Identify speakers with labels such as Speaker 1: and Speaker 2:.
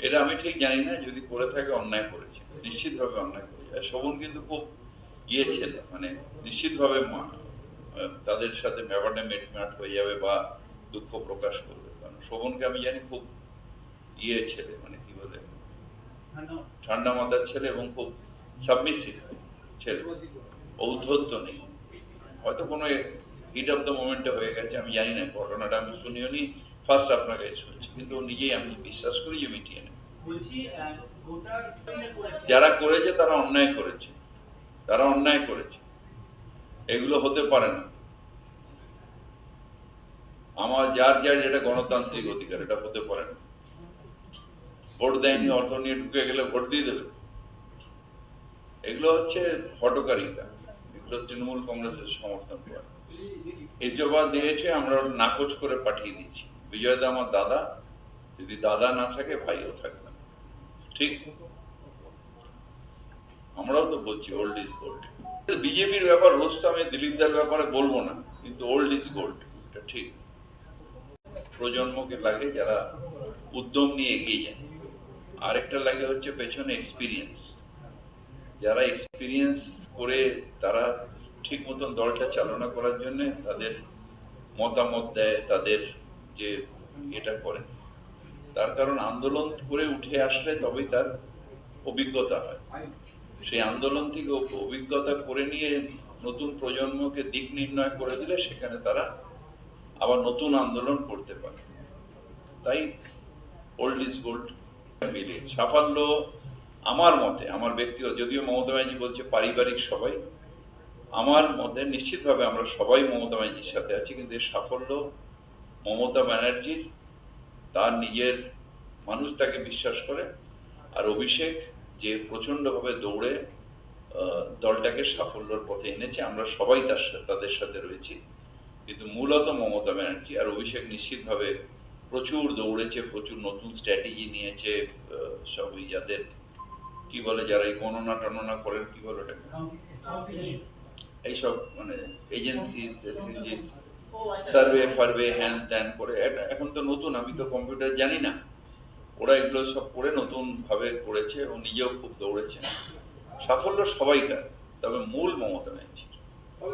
Speaker 1: এটা আমি ঠিক জানি না যদি করে থাকে অন্যায় করেছে। নিশ্চিতভাবে অন্যায় করেছে। আর শোভন কিন্তু খুব ইয়ে ছিল মানে নিশ্চিতভাবে মা- আহ, তাদের সাথে ব্যাপারটা মেটমাট হয়ে যাবে বা দুঃখ প্রকাশ করবে। কারণ শোভনকে আমি জানি খুব ইয়ে ছেলে মানে কি বলে? ঠান্ডা মাথার ছেলে। এবং খুব সাবমিসিভ ছেলে। ঔদ্ধত্য নেই। হয়তো কোনো হিট অফ দ্য মোমেন্টে হয়ে গেছে আমি জানি না। ঘটনাটা আমি শুনিও নি ফার্স্ট আপনার কাছে শুনছি কিন্তু নিজেই আমি বিশ্বাস করি যে মিটিয়ে নেবে যারা করেছে তারা অন্যায় করেছে। তারা অন্যায় করেছে। এগুলো হতে পারে না। আমার যার যার যেটা গণতান্ত্রিক অধিকার এটা হতে পারে না। ভোট দেয়নি অর্থ নিয়ে ঢুকে গেলে ভোট দিয়ে দেবে। এগুলো হচ্ছে হটকারিতা। এগুলো তৃণমূল কংগ্রেসের সমর্থন করে। ইস্তফা দিয়েছে আমরা নাকচ করে পাঠিয়ে দিচ্ছি বিজয় দা আমার দাদা, যদি দাদা না থাকে ভাইও থাকবে না। ঠিক? আমরাও তো বলছি ওল্ড ইজ গোল্ড বিজেপির ব্যাপার, রোজ তো আমি দিলীপদার ব্যাপারে বলব না, কিন্তু ওল্ড ইজ গোল্ড এটা ঠিক। প্রজন্মকে লাগে যারা উদ্যম নিয়ে এগিয়ে যায়। আরেকটা লাগে হচ্ছে পেছনে এক্সপিরিয়েন্স যারা এক্সপিরিয়েন্স করে তারা ঠিক মতন দলটা চালনা করার জন্য তাদের মতামত দেয়, তাদের যে এটা করে। তার কারণ আন্দোলন করে উঠে আসলে তবেই তার অভিজ্ঞতা হয়। সেই আন্দোলন থেকে অভিজ্ঞতা করে নিয়ে নতুন প্রজন্মকে দিক নির্ণয় করে দিলে সেখানে তারা আবার নতুন আন্দোলন করতে পারে। তাই ওল্ড ইজ গোল্ড মিলিয়ে সাফল্য আমার মতে, আমার ব্যক্তিগত, যদিও মমতা ব্যানার্জি বলছে পারিবারিক সবাই, আমার মতে নিশ্চিতভাবে আমরা সবাই মমতা ব্যানার্জির সাথে আছি, কিন্তু এর সাফল্য মমতা ব্যানার্জির তার নিজের মানুষ তাকে বিশ্বাস করে আর অভিষেক যে প্রচন্ডভাবে দৌড়ে দলটাকে সাফল্যের পথে এনেছে আমরা সবাই তার তাদের সাথে রয়েছি। কিন্তু মূলত মমতা ব্যানার্জি আর অভিষেক নিশ্চিতভাবে প্রচুর দৌড়েছে প্রচুর নতুন স্ট্র্যাটেজি নিয়েছে সবই যাদের কি বলে যারা এই গণনা টননা করেন কি বলে ওটাকে? এইসব মানে এজেন্সি
Speaker 2: ও আচ্ছা
Speaker 1: সার্ভে ফার্ভে হ্যান ত্যান করে। এখন তো নতুন, আমি তো কম্পিউটার জানি না। ওরা এগুলো সব করে নতুন ভাবে করেছে, ও নিজেও খুব দৌড়েছে। সাফল্য সবাইকার, তবে মূল মমতা ব্যানার্জি।